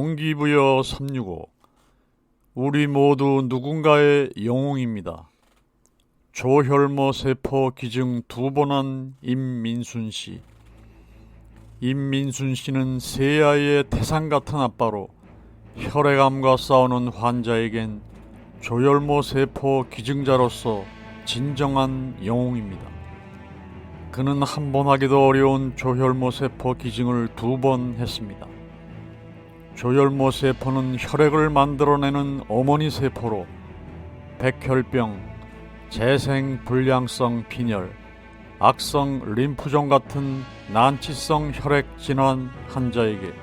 동기부여 365 우리 모두 누군가의 영웅입니다. 조혈모 세포 기증 두 번 한 임민순 씨. 임민순 씨는 세 아이의 태산 같은 아빠로 혈액암과 싸우는 환자에겐 조혈모 세포 기증자로서 진정한 영웅입니다. 그는 한 번 하기도 어려운 조혈모 세포 기증을 두 번 했습니다. 조혈모 세포는 혈액을 만들어내는 어머니 세포로 백혈병, 재생 불량성 빈혈, 악성 림프종 같은 난치성 혈액 질환 환자에게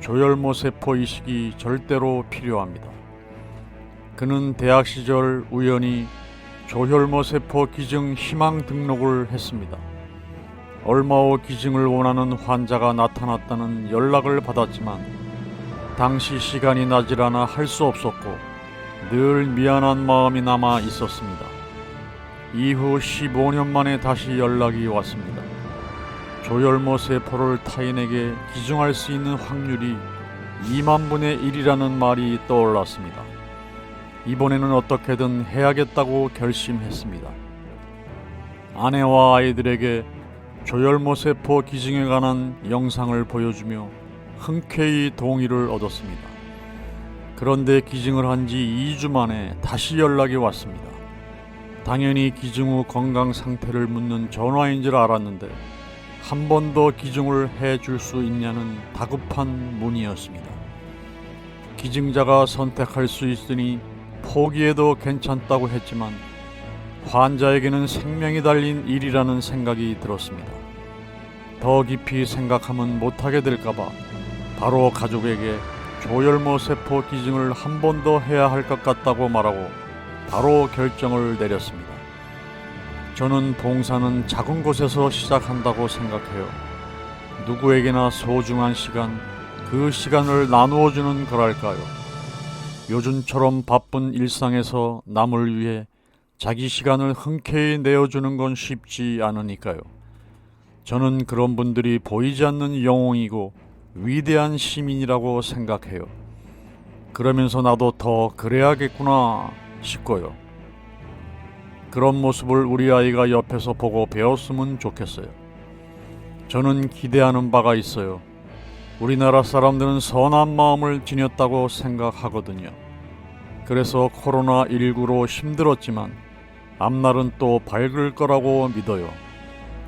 조혈모 세포 이식이 절대로 필요합니다. 그는 대학 시절 우연히 조혈모 세포 기증 희망 등록을 했습니다. 얼마 후 기증을 원하는 환자가 나타났다는 연락을 받았지만 당시 시간이 나질 않아 할 수 없었고 늘 미안한 마음이 남아 있었습니다. 이후 15년 만에 다시 연락이 왔습니다. 조혈모 세포를 타인에게 기증할 수 있는 확률이 2만 분의 1이라는 말이 떠올랐습니다. 이번에는 어떻게든 해야겠다고 결심했습니다. 아내와 아이들에게 조혈모 세포 기증에 관한 영상을 보여주며 흔쾌히 동의를 얻었습니다. 그런데 기증을 한 지 2주 만에 다시 연락이 왔습니다. 당연히 기증 후 건강 상태를 묻는 전화인 줄 알았는데 한 번 더 기증을 해줄 수 있냐는 다급한 문의였습니다. 기증자가 선택할 수 있으니 포기해도 괜찮다고 했지만 환자에게는 생명이 달린 일이라는 생각이 들었습니다. 더 깊이 생각하면 못하게 될까봐 바로 가족에게 조혈모 세포 기증을 한 번 더 해야 할 것 같다고 말하고 바로 결정을 내렸습니다. 저는 봉사는 작은 곳에서 시작한다고 생각해요. 누구에게나 소중한 시간, 그 시간을 나누어 주는 거랄까요. 요즘처럼 바쁜 일상에서 남을 위해 자기 시간을 흔쾌히 내어주는 건 쉽지 않으니까요. 저는 그런 분들이 보이지 않는 영웅이고 위대한 시민이라고 생각해요. 그러면서 나도 더 그래야겠구나 싶고요. 그런 모습을 우리 아이가 옆에서 보고 배웠으면 좋겠어요. 저는 기대하는 바가 있어요. 우리나라 사람들은 선한 마음을 지녔다고 생각하거든요. 그래서 코로나19로 힘들었지만 앞날은 또 밝을 거라고 믿어요.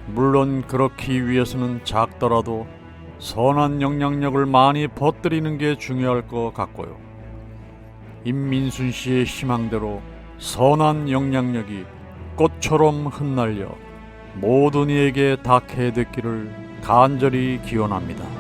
물론 그렇기 위해서는 작더라도 선한 영향력을 많이 퍼뜨리는 게 중요할 것 같고요. 임민순 씨의 희망대로 선한 영향력이 꽃처럼 흩날려 모든 이에게 닿게 됐기를 간절히 기원합니다.